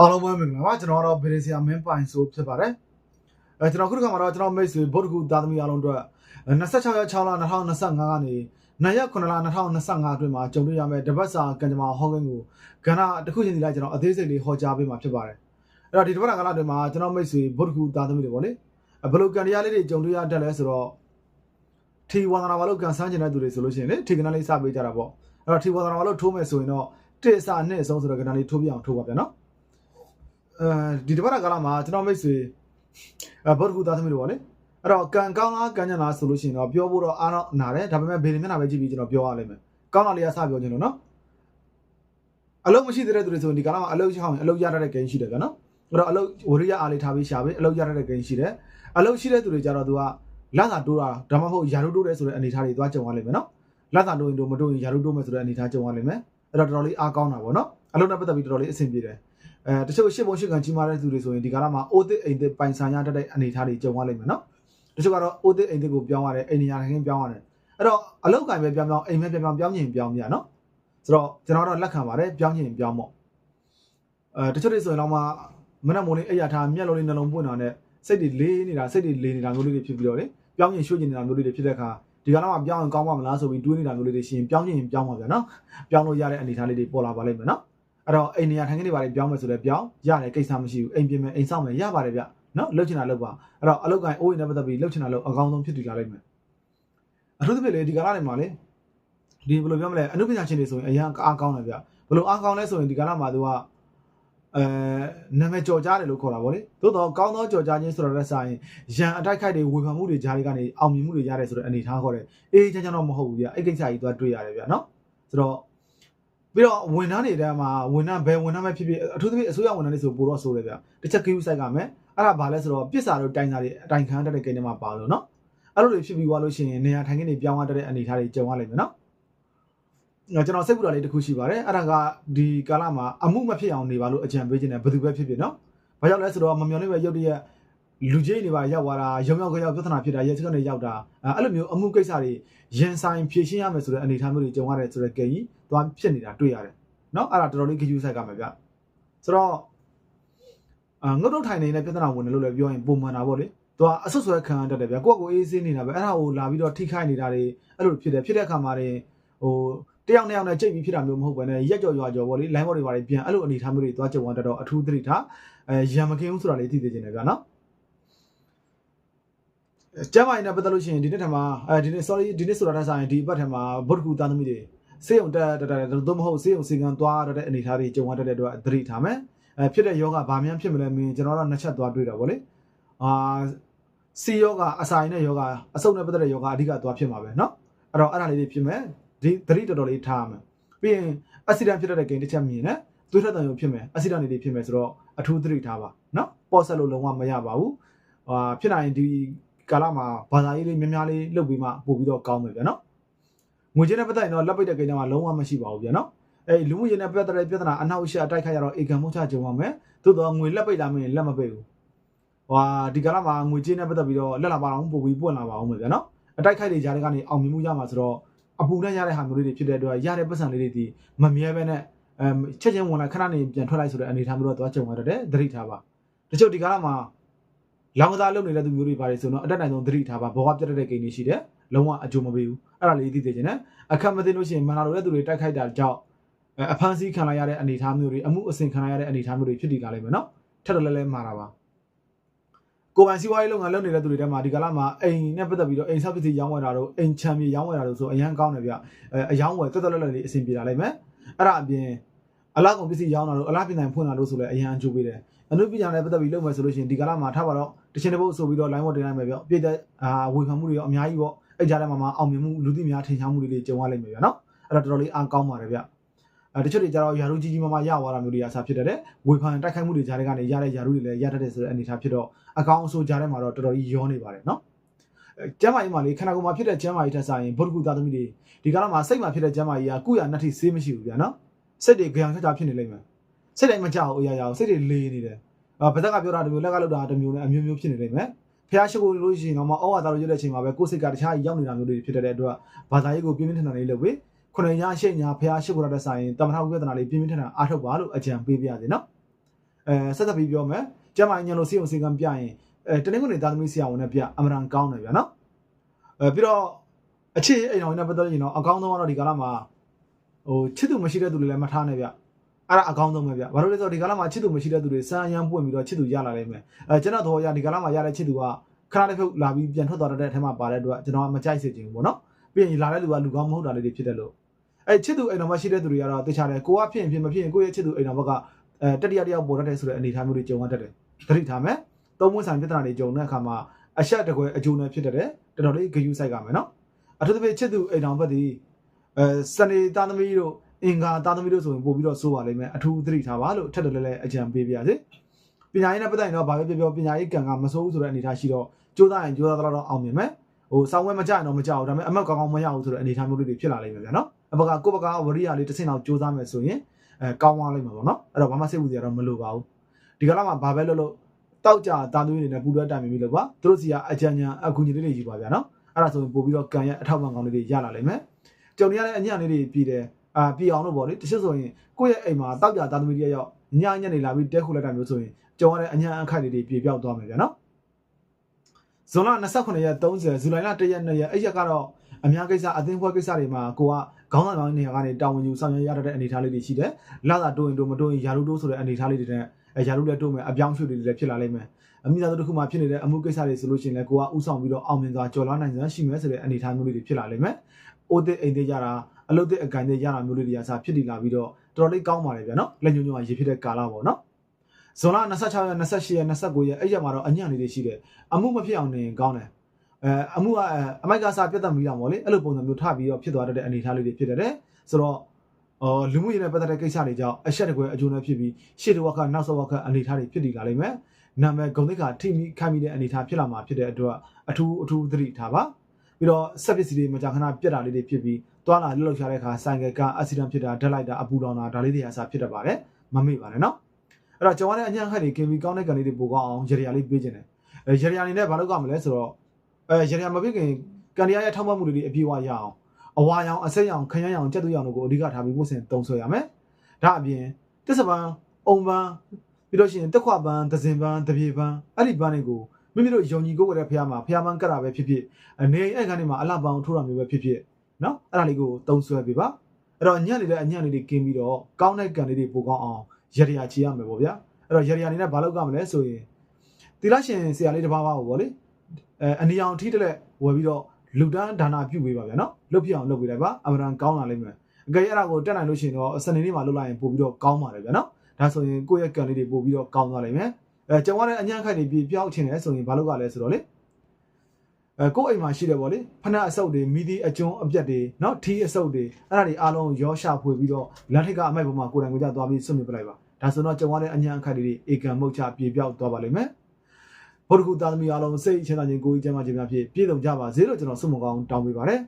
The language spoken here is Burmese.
အားလုံးပဲမင်္ဂလာပါကျွန်တော်တော့ဗီဒီဆီယာမင်းပိုင်ဆိုဖြစ်ပါတယ်အဲကျွန်တော်ခုတစ်ခါမှာတော့ကျွန်တော်မိတ်ဆွေဗုဒ္ဓဂုသားသမီးအားလုံးအတွက်26ရက်6လ2025ကနေ9ရက်9လ2025အတွင်းမှာကြုံတွေ့ရမယ့်တပတ်စာကံကြမ္မာဟောကိန်းကိုကဏ္ဍတစ်ခုချင်းစီလိုက်ကျွန်တော်အသေးစိတ်လေးဟောကြားပေးမှာဖြစ်ပါတယ်အဲ့တော့ဒီတပတ်ကဏ္ဍအတွင်းမှာကျွန်တော်မိတ်ဆွေဗုဒ္ဓဂုသားသမီးတွေပေါ့လေဘယ်လိုကံတရားလေးတွေကြုံတွေ့ရတတ်လဲဆိုတော့ထီဝန္ဒနာဘာလို့ကန်ဆန်းကျင်တဲ့သူတွေဆိုလို့ရှိရင်လေထီကဏ္ဍလေးစပေးကြတာပေါ့အဲ့တော့ထီဝန္ဒနာဘာလို့ထိုးမယ်ဆိုရင်တော့တစ်အစနှစ်အဆုံးဆိုတော့ကဏ္ဍလေးထိုးပြအောင်ထိုးပါဗျာနော် အဲဒီတစ်ပတ်ကာလမှာကျွန်တော်မိတ်ဆွေအဲဘော့ကူသားသမီးတို့ဗောလေအဲ့တော့ကံကောင်းလားကံညံ့လားဆိုလို့ရှိရင်တော့ပြောဖို့တော့အားတော့နာတယ်ဒါပေမဲ့ဘေးမျက်နှာပဲကြည့်ပြီးကျွန်တော်ပြောရလိမ့်မယ်ကောင်းတာလေးကစပြောချင်လို့နော်အလုံးမရှိသေးတဲ့သူတွေဆိုရင်ဒီကာလမှာအလုံးရှိအောင်အလုံးရတတ်တဲ့ဂိမ်းရှိတယ်ဗျာနော်အဲ့တော့အလုံးဝရိယအားလေးထားပြီးရှာပြီးအလုံးရတတ်တဲ့ဂိမ်းရှိတယ်အလုံးရှိတဲ့သူတွေကြတော့သူကလက်သာတိုးတာဒါမှမဟုတ်ယာရုတိုးတယ်ဆိုတဲ့အနေအထားတွေသွားကြုံရလိမ့်မယ်နော်လက်သာတိုးရင်တို့မတိုးရင်ယာရုတိုးမယ်ဆိုတဲ့အနေအထားကြုံရလိမ့်မယ်အဲ့တော့တော်တော်လေးအားကောင်းတာဗောနော်အလုံးနဲ့ပတ်သက်ပြီးတော်တော်လေးအဆင်ပြေတယ် အဲတချို့ရှစ်ပုံရှစ်ကန်ကြီးမားတဲ့သူတွေဆိုရင်ဒီကာလမှာအိုးသစ်အိမ်သစ်ပိုင်ဆိုင်ရတတ်တဲ့အနေအထားတွေကြုံရလိမ့်မယ်နော်တချို့ကတော့အိုးသစ်အိမ်သစ်ကိုပြောင်းရတယ်အိမ်နေရာတိုင်းပြောင်းရတယ်အဲ့တော့အလောက်ကင်ပဲပြောင်းပြောင်းအိမ်ပဲပြောင်းပြောင်းပြောင်းချင်ပြောင်းပြနော်ဆိုတော့ကျွန်တော်တော့လက်ခံပါတယ်ပြောင်းချင်ပြောင်းပေါ့အဲတချို့တွေဆိုရင်တော့မှမနက်မိုးလေးအဲ့ရထားမျက်လုံးလေးနှလုံးပွင့်တာနဲ့စိတ်တွေလေးနေတာစိတ်တွေလေးနေတာမျိုးလေးတွေဖြစ်ပြီးတော့လေပြောင်းချင်ရွှေ့ချင်နေတာမျိုးလေးတွေဖြစ်တဲ့အခါဒီကာလမှာပြောင်းရင်ကောင်းပါမလားဆိုပြီးတွေးနေတာမျိုးလေးတွေရှိရင်ပြောင်းချင်ပြောင်းပါဗျာနော်ပြောင်းလို့ရတဲ့အနေအထားလေးတွေပေါ်လာပါလိမ့်မယ်နော် အဲ့တော့အိမ်နေရာထိုင်ခင်းတွေပါလေပြောင်းမယ်ဆိုလဲပြောင်းရတယ်ကိစ္စမရှိဘူးအိမ်ပြင်မယ်အိမ်ဆောက်မယ်ရပါတယ်ဗျနော်လှုပ်ချင်တာလှုပ်ပါအဲ့တော့အလုပ်ကိုင်အိုးရင်နဲ့ပတ်သက်ပြီးလှုပ်ချင်တာလှုပ်အကောင်းဆုံးဖြစ်တည်လာလိမ့်မယ်အထူးသဖြင့်လေဒီကာလတွေမှာလေဒီဘယ်လိုပြောမလဲအနုပညာရှင်တွေဆိုရင်အရန်အားကောင်းတယ်ဗျဘယ်လိုအားကောင်းလဲဆိုရင်ဒီကာလမှာသူကအဲနာမည်ကြော်ကြားတယ်လို့ခေါ်တာဗောလေသို့တော့ကောင်းသောကြော်ကြားခြင်းဆိုတော့လက်ဆိုင်ရန်အတိုက်ခိုက်တွေဝေဖန်မှုတွေကြားတွေကနေအောင်မြင်မှုတွေရတယ်ဆိုတဲ့အနေထားခေါ်တယ်အေးချမ်းချမ်းတော့မဟုတ်ဘူးဗျအဲ့ကိစ္စကြီးသူကတွေ့ရတယ်ဗျနော်ဆိုတော့ ပြီးတော့ဝန်ထမ်းတွေတဲမှာဝန်ထမ်းဘယ်ဝန်ထမ်းပဲဖြစ်ဖြစ်အထူးသဖြင့်အစိုးရဝန်ထမ်းတွေဆိုပိုတော့ဆိုတယ်ဗျတစ်ချက် queue site ကမယ်အဲ့ဒါဘာလဲဆိုတော့ပစ်စာတို့တိုင်စာတွေအတိုင်ခံတတ်တဲ့ကိန်းတွေမှာပါလို့နော်အဲ့လိုတွေဖြစ်ပြီးသွားလို့ရှိရင်နေရာထိုင်ခင်းတွေပြောင်းရတတ်တဲ့အနေအထားတွေကြုံရလိမ့်မယ်နော်ကျွန်တော်စိတ်ပူတာလေးတစ်ခုရှိပါတယ်အဲ့ဒါကဒီကာလမှာအမှုမဖြစ်အောင်နေပါလို့အကြံပေးခြင်းနဲ့ဘယ်သူပဲဖြစ်ဖြစ်နော်ဘာကြောင့်လဲဆိုတော့မမျော်လင့်ပဲရုပ်တရက် လူကြီးတွေပါရောက်သွားတာရုံရောက်ကြောက်ပြဿနာဖြစ်တာရဲစကနေရောက်တာအဲ့လိုမျိုးအမှုကိစ္စတွေရင်ဆိုင်ဖြေရှင်းရမယ်ဆိုတဲ့အနေအထားမျိုးတွေကြုံရတဲ့ဆိုတဲ့ကိန်းကြီးသွားဖြစ်နေတာတွေ့ရတယ် เนาะအဲ့ဒါတော်တော်လေးခ ्यू ဆိုင်ကမယ်ဗျဆိုတော့အာငုတ်တုတ်ထိုင်နေတဲ့ပြဿနာဝင်တယ်လို့လည်းပြောရင်ပုံမှန်တာပေါ့လေသူကအဆွတ်ဆွဲခံရတတ်တယ်ဗျကိုယ့်ကိုအေးဆေးနေတာပဲအဲ့ဒါကိုလာပြီးတော့ထိခိုက်နေတာတွေအဲ့လိုဖြစ်တယ်ဖြစ်တဲ့အခါမှာတွေဟိုတယောက်နဲ့ယောက်နဲ့ကြိတ်ပြီးဖြစ်တာမျိုးမဟုတ်ဘဲနဲ့ရက်ကြော်ရွာကြော်ပေါ့လေ line ဘော်တွေပါလေပြန်အဲ့လိုအနေထားမျိုးတွေသွားကြုံရတတ်တော့အထူးသတိထားအဲရံမကင်းဘူးဆိုတာလေးသိသိချင်တယ်ဗျနော် ကျမ်းမာရေးနဲ့ပတ်သက်လို့ရှိရင်ဒီနေ့ထက်မှာအဲဒီနေ့ sorry ဒီနေ့ဆိုတာတက်ဆိုင်ဒီဘက်ထက်မှာဗုဒ္ဓကူသားသမီးတွေ စေးုံတက်တက်တက်သို့မဟုတ်စေးုံစေကံသွားရတဲ့အနေအထားတွေကြုံရတဲ့အတွက်သတိထားမယ်အဲဖြစ်တဲ့ယောဂဘာမှန်းဖြစ်မလဲမင်းကျွန်တော်တို့နှစ်ချက်သွားတွေ့တာဗောလေအာစီယောဂအစာရင်းနဲ့ယောဂအဆုတ်နဲ့ပတ်သက်တဲ့ယောဂအဓိကသွားဖြစ်မှာပဲเนาะအဲ့တော့အဲ့ဒါလေးတွေဖြစ်မယ်ဒီသတိတော်တော်လေးထားရမယ်ပြီးရင်အက်ဆီဒန့်ဖြစ်တဲ့ဂိမ်းတစ်ချက်မြင်တယ်သွေးထွက်တံရုံဖြစ်မယ်အက်ဆီဒန့်တွေဖြစ်မယ်ဆိုတော့အထူးသတိထားပါเนาะပေါ့ဆက်လို့လုံးဝမရပါဘူးဟာဖြစ်နိုင်ဒီ ကာလမှာဘာသာရေးလေးများများလေးလုပ်ပြီးမှပို့ပြီးတော့ကောင်းမယ်ဗျာနော်ငွေကြေးနဲ့ပတ်သက်ရင်တော့လက်ပိတ်တဲ့ကိစ္စမှာလုံးဝမရှိပါဘူးဗျာနော်အဲလူမှုရေးနဲ့ပတ်သက်တဲ့ပြဿနာအနောက်အရှေ့အတိုက်ခတ်ရတော့အေကံမှုချကြုံရမယ်သို့တော့ငွေလက်ပိတ်လာမယ်လက်မပိတ်ဘူးဟွာဒီကာလမှာငွေကြေးနဲ့ပတ်သက်ပြီးတော့လက်လာပါအောင်ပို့ပြီးပွင့်လာပါအောင်ပဲဗျာနော်အတိုက်ခိုက်တွေကြားထဲကနေအောင်မြင်မှုရမှာဆိုတော့အပူနဲ့ရတဲ့ဟာမျိုးလေးတွေဖြစ်တဲ့အတွက်ရတဲ့ပတ်စံလေးတွေဒီမမြဲပဲနဲ့အဲချက်ချင်းဝင်လာခဏနေပြန်ထွက်လိုက်ဆိုတဲ့အနေထားမျိုးတော့သွားကြုံရတော့တယ်သတိထားပါတချို့ဒီကာလမှာ လောင်ကစားလုပ်နေတဲ့သူမျိုးတွေပါတယ်ဆိုတော့အတက်နိုင်ဆုံးသတိထားပါဘောကပြတ်တဲ့ကိန်းတွေရှိတယ်လုံးဝအကျိုးမပေးဘူးအဲ့ဒါလေးသိသိချင်တယ်အခက်မသိလို့ရှိရင်မန္တလိုတဲ့သူတွေတိုက်ခိုက်တာကြောင့်အဖမ်းဆီးခံလိုက်ရတဲ့အနေအထားမျိုးတွေအမှုအစင်ခံလိုက်ရတဲ့အနေအထားမျိုးတွေဖြစ်တည်လာလိမ့်မယ်နော်ထက်တော်လဲလဲမှာတာပါကိုပိုင်စီးပွားရေးလုပ်ငန်းလုပ်နေတဲ့သူတွေထဲမှာဒီကလာမှာအိမ်နဲ့ပတ်သက်ပြီးတော့အိမ်ဆောက်ပစ္စည်းရောင်းဝယ်တာတို့အိမ်ချမ်းမြေရောင်းဝယ်တာတို့ဆိုအရန်ကောင်းတယ်ဗျအဲအယောင်းဝယ်တော်တော်လဲလဲလေးအဆင်ပြေလာလိမ့်မယ်အဲ့ဒါအပြင် အလားကုန်ပစ္စည်းရောင်းတာတို့အလားပြင်နိုင်ဖွင့်တာတို့ဆိုလဲအရန်အကျိုးပေးတယ်အနုပညာနဲ့ပတ်သက်ပြီးလုပ်မယ်ဆိုလို့ရှိရင်ဒီကလာမှာထားပါတော့တချင်တစ်ပုတ်ဆိုပြီးတော့ line ဝတ်တင်လိုက်မယ်ဗျပြည့်တဲ့အာဝေဖန်မှုတွေရောအများကြီးပေါ့အဲ့ကြားထဲမှာမှအောင်မြင်မှုလူသိများထင်ရှားမှုတွေတွေကြုံရလိမ့်မယ်ဗျာနော်အဲ့တော့တော်တော်လေးအားကောင်းပါတယ်ဗျအဲတချို့တွေကြတော့ယာရုကြီးကြီးမားမားရသွားတာမျိုးတွေအစားဖြစ်တတ်တယ်ဝေဖန်တိုက်ခိုက်မှုတွေကြားထဲကနေရတဲ့ယာရုတွေလည်းရတတ်တယ်ဆိုတဲ့အနေအထားဖြစ်တော့အကောင်းအဆိုးကြားထဲမှာတော့တော်တော်ကြီးရောနေပါတယ်နော်အဲကျမ်းမာရေးမှာလေခန္ဓာကိုယ်မှာဖြစ်တဲ့ကျမ်းမာရေးထက်ဆိုင်ဗုဒ္ဓကူသားသမီးတွေဒီကာလမှာစိတ်မှာဖြစ်တဲ့ကျမ်းမာရေးကကုရနတ်ထိဆေးမရှိဘူးဗျာနော် စိတ်တွေကြောင်ချာချာဖြစ်နေလိမ့်မယ်စိတ်တိုင်းမကြောက်ဘူးအရာရာစိတ်တွေလေးနေတယ်အာဗဇက်ကပြောတာတစ်မျိုးလက်ကလောက်တာတစ်မျိုးနဲ့အမျိုးမျိုးဖြစ်နေလိမ့်မယ်ဖះရှိခိုးလို့ရှိရင်တော့မဩဝါဒလို့ရွတ်တဲ့အချိန်မှာပဲကိုယ်စိတ်ကတခြားရောက်နေတာမျိုးတွေဖြစ်တဲ့အတွက်ဘာသာရေးကိုပြင်းပြင်းထန်ထန်လေးလုပ်ပြီးခုနှစ်ညအရှိညာဖះရှိခိုးရတဲ့ဆိုင်တမထဝိပဿနာလေးပြင်းပြင်းထန်ထန်အားထုတ်ပါလို့အကြံပေးပြရစီနော်အဲဆက်သက်ပြီးပြောမယ်ကျမညံလို့စီအောင်စီကံပြရင်အဲတနင်္ဂနွေသားသမီးဆရာဝန်နဲ့ပြအမှန်တန်ကောင်းတယ်ဗျာနော်အဲပြီးတော့အခြေအိမ်တော်နဲ့ပတ်သက်ရင်တော့အကောင်းဆုံးကတော့ဒီကာလမှာ ဟိုချစ်သူမရှိတဲ့သူတွေလည်းမထားနဲ့ဗျအဲ့ဒါအကောင်းဆုံးပဲဗျဘာလို့လဲဆိုတော့ဒီကာလမှာချစ်သူမရှိတဲ့သူတွေစမ်းအယမ်းပွင့်ပြီးတော့ချစ်သူရလာနိုင်မယ်အဲကျွန်တော်တော့ရဒီကာလမှာရတဲ့ချစ်သူကခဏတစ်ဖြုတ်လာပြီးပြန်ထွက်သွားတဲ့အထက်မှာပါတဲ့အတွက်ကျွန်တော်ကမကြိုက်စေချင်ဘူးပေါ့နော်ပြီးရင်လာတဲ့လူကလူကောင်းမဟုတ်တာလေးတွေဖြစ်တယ်လို့အဲချစ်သူအိမ်တော်မှာရှိတဲ့သူတွေကတော့တခြားတယ်ကိုကဖြစ်ရင်ဖြစ်မဖြစ်ရင်ကိုယ့်ရဲ့ချစ်သူအိမ်တော်ဘက်ကအဲတတိယတယောက်ပေါ်တတ်တယ်ဆိုတဲ့အနေအထားမျိုးတွေကြုံရတတ်တယ်သတိထားမယ်သုံးမဆိုင်ပြဿနာတွေကြုံတဲ့အခါမှာအရှက်တကွယ်အကျိုးနဲ့ဖြစ်တတ်တယ်တော်တော်လေးဂယုစိုက်ကမယ်နော်အထူးသဖြင့်ချစ်သူအိမ်တော်ဘက်ဒီ အဲစနေသားသမီးတို့အင်္ဂါသားသမီးတို့ဆိုရင်ပို့ပြီးတော့စိုးပါလိမ့်မယ်အထူးသတိထားပါလို့အထက်တော်လည်းလည်းအကြံပေးပါရစေပညာရေးနဲ့ပတ်သက်ရင်တော့ဘာပဲပြောပြောပညာရေးကံကမစိုးဘူးဆိုတဲ့အနေအထားရှိတော့ကြိုးစားရင်ကြိုးစားတော့အောင်မြင်မယ်ဟိုစောင်းဝဲမကြရင်တော့မကြဘူးဒါပေမဲ့အမောက်ကောင်းကောင်းမရဘူးဆိုတဲ့အနေအထားမျိုးလေးတွေဖြစ်လာလိမ့်မယ်ဗျာနော်အဘကကိုယ့်ဘက်ကဝရိယလေးတစ်ဆင့်လောက်ကြိုးစားမယ်ဆိုရင်အဲကောင်းသွားလိမ့်မယ်ပေါ့နော်အဲ့တော့ဘာမှစိတ်ဝင်စရာတော့မလိုပါဘူးဒီကလာမှာဘာပဲလုပ်လို့တောက်ကြတာသွေးနေနဲ့ပူတွဲတိုင်ပြီးလို့ပါသူတို့စီကအကြံဉာဏ်အကူညီလေးတွေယူပါဗျာနော်အဲ့ဒါဆိုရင်ပို့ပြီးတော့ကံရဲ့အထောက်ပံ့ကောင်းလေးတွေရလာလိမ့်မယ် ကြုံရတဲ့အညံ့လေးတွေပြည်တယ်အာပြည်အောင်လို့ပေါ့လေတချို့ဆိုရင်ကိုယ့်ရဲ့အိမ်မှာတောက်ကြတာသမီးတွေရောက်ညညနေလာပြီးတဲခုလိုက်တာမျိုးဆိုရင်ကြုံရတဲ့အညံ့အခက်လေးတွေပြေပြောက်သွားမယ်ဗျာနော်ဇွန်လ29ရက်30ဇူလိုင်လ1ရက်2ရက်အဲ့ရက်ကတော့အများကိစ္စအသင်းဖွဲ့ကိစ္စတွေမှာကိုကခေါင်းဆောင်ပိုင်းနေရာကနေတာဝန်ယူဆောင်ရွက်ရတဲ့အနေအထားလေးတွေရှိတယ်။လာတာတိုးရင်တိုးမတိုးရင်ယာရုတိုးဆိုတဲ့အနေအထားလေးတွေနဲ့အဲယာရုလည်းတိုးမယ်အပြောင်းရွှေ့တွေလည်းဖြစ်လာလိမ့်မယ်။အမိသားစုတစ်ခုမှဖြစ်နေတဲ့အမှုကိစ္စတွေဆိုလို့ရှိရင်လည်းကိုကဥဆောင်ပြီးတော့အောင်မြင်စွာကြော်လွှမ်းနိုင်စွမ်းရှိမယ်ဆိုတဲ့အနေအထားမျိုးလေးတွေဖြစ်လာလိမ့်မယ်။ အိုးတဲ့အိမ်တဲ့ရတာအလုပ်တဲ့အကင်တဲ့ရတာမျိုးလေးတွေကစားဖြစ်တည်လာပြီးတော့တော်တော်လေးကောင်းပါလေဗျာနော်။လက်ညှိုးညွှန်ကရေဖြစ်တဲ့ကာလပေါ့နော်။ဇွန်လ26ရက်28ရက်29ရက်အဲ့ရက်မှာတော့အညံ့လေးတွေရှိတယ်။အမှုမဖြစ်အောင်နေကောင်းတယ်။အဲအမှုကအမိုက်ကစားပြတ်သက်မိတာပေါ့လေအဲ့လိုပုံစံမျိုးထပြီးတော့ဖြစ်သွားတဲ့အနေအထားလေးတွေဖြစ်တယ်ဆိုတော့အော်လူမှုရေးနဲ့ပတ်သက်တဲ့ကိစ္စတွေကြောင့်အဆက်တကွယ်အကျိုးနဲ့ဖြစ်ပြီးရှေ့တစ်ဝက်ကနောက်ဆက်ဝက်ကအနေအထားတွေဖြစ်တည်လာလိမ့်မယ်နာမည်ဂုံတိတ်ကထိမိခိုင်းမိတဲ့အနေအထားဖြစ်လာမှာဖြစ်တဲ့အတွက်အထူးအထူးသတိထားပါ ပြီးတော့ဆက်ပစ္စည်းတွေမကြာခဏပြတ်တာလေးတွေဖြစ်ပြီးတွာလာလှုပ်ရှားတဲ့အခါဆိုင်ကယ်ကအက်ဆီဒန့်ဖြစ်တာဓာတ်လိုက်တာအပူလောင်တာဒါလေးတွေအစားဖြစ်တတ်ပါတယ်မမေ့ပါနဲ့နော်အဲ့တော့ကျွန်တော်လည်းအညံ့ခက်တွေကင်ပြီးကောင်းတဲ့ကန်လေးတွေပိုကောင်းအောင်ရေရလေးပေးခြင်းတယ်အဲရေရအနေနဲ့ဘာလုပ်ကြမလဲဆိုတော့အဲရရမဖြစ်ခင်ကန်တရားရဲ့ထောက်မှတ်မှုတွေအပြည့်အဝရအောင်အဝါရောင်အဆက်ရောင်ခရမ်းရောင်ကြက်တူရောင်တို့ကိုအဓိကထားပြီးဝတ်ဆင်တုံဆွဲရမယ်ဒါအပြင်တစ္ဆပန်းအုံပန်းပြီးတော့ရှိရင်တက်ခွပန်းသဇင်ပန်းတပြေပန်းအဲ့ဒီပန်းတွေကို မိမိတို့ယုံကြည်ကိုယ်ဝဲတဲ့ဖះမှာဖះပန်းကတ်တာပဲဖြစ်ဖြစ်အနေအဲ့ခန်းထဲမှာအလှပန်းထိုးတာမျိုးပဲဖြစ်ဖြစ်နော်အဲ့ဒါလေးကိုတုံဆွဲပေးပါအဲ့တော့ညံ့နေတဲ့အညံ့လေးတွေကင်းပြီးတော့ကောင်းတဲ့ကန်လေးတွေပိုကောင်းအောင်ရရချီရမယ်ပေါ့ဗျာအဲ့တော့ရရအနေနဲ့ဘာလုပ်ကြမလဲဆိုရင်သီလရှင်ဆရာလေးတစ်ပါးပါပေါ့လေအဲအနီအောင်ထိတက်လက်ဝယ်ပြီးတော့လူတန်းဒါနာပြုတ်ပေးပါဗျာနော်လုတ်ပြအောင်လုပ်ပေးလိုက်ပါအမှန်တန်ကောင်းလာလိမ့်မယ်အကယ်၍အဲ့ဒါကိုတက်နိုင်လို့ရှိရင်တော့စနေနေ့မှာလုပ်လိုက်ရင်ပို့ပြီးတော့ကောင်းပါတယ်ဗျာနော်ဒါဆိုရင်ကိုယ့်ရဲ့ကန်လေးတွေပို့ပြီးတော့ကောင်းသွားလိမ့်မယ် အဲကျွန်တော်လည်းအညံ့ခိုက်တွေပြပြောက်ချင်တယ်ဆိုရင်ဘာလုပ်ရလဲဆိုတော့လေအဲကိုယ့်အိမ်မှာရှိတယ်ပေါ့လေဖနက်အဆုပ်တွေမီဒီအကျွန်းအပြက်တွေနော်ထီးအဆုပ်တွေအဲ့ဒါတွေအားလုံးရောရှာဖွေပြီးတော့လက်ထိတ်ကအမိုက်ပေါ်မှာကိုယ်တိုင်ကိုယ်ကြသွားပြီးဆွတ်မြပလိုက်ပါဒါဆိုတော့ကျွန်တော်လည်းအညံ့ခိုက်တွေအေကံမုတ်ချပြေပြောက်သွားပါလိမ့်မယ်ဘုဒ္ဓဂုသားသမီးအားလုံးစိတ်ချမ်းသာခြင်းကိုယ်ကြီးကျမ်းမာခြင်းများဖြင့်ပြည့်စုံကြပါစေလို့ကျွန်တော်ဆုမကောင်းတောင်းပေးပါတယ်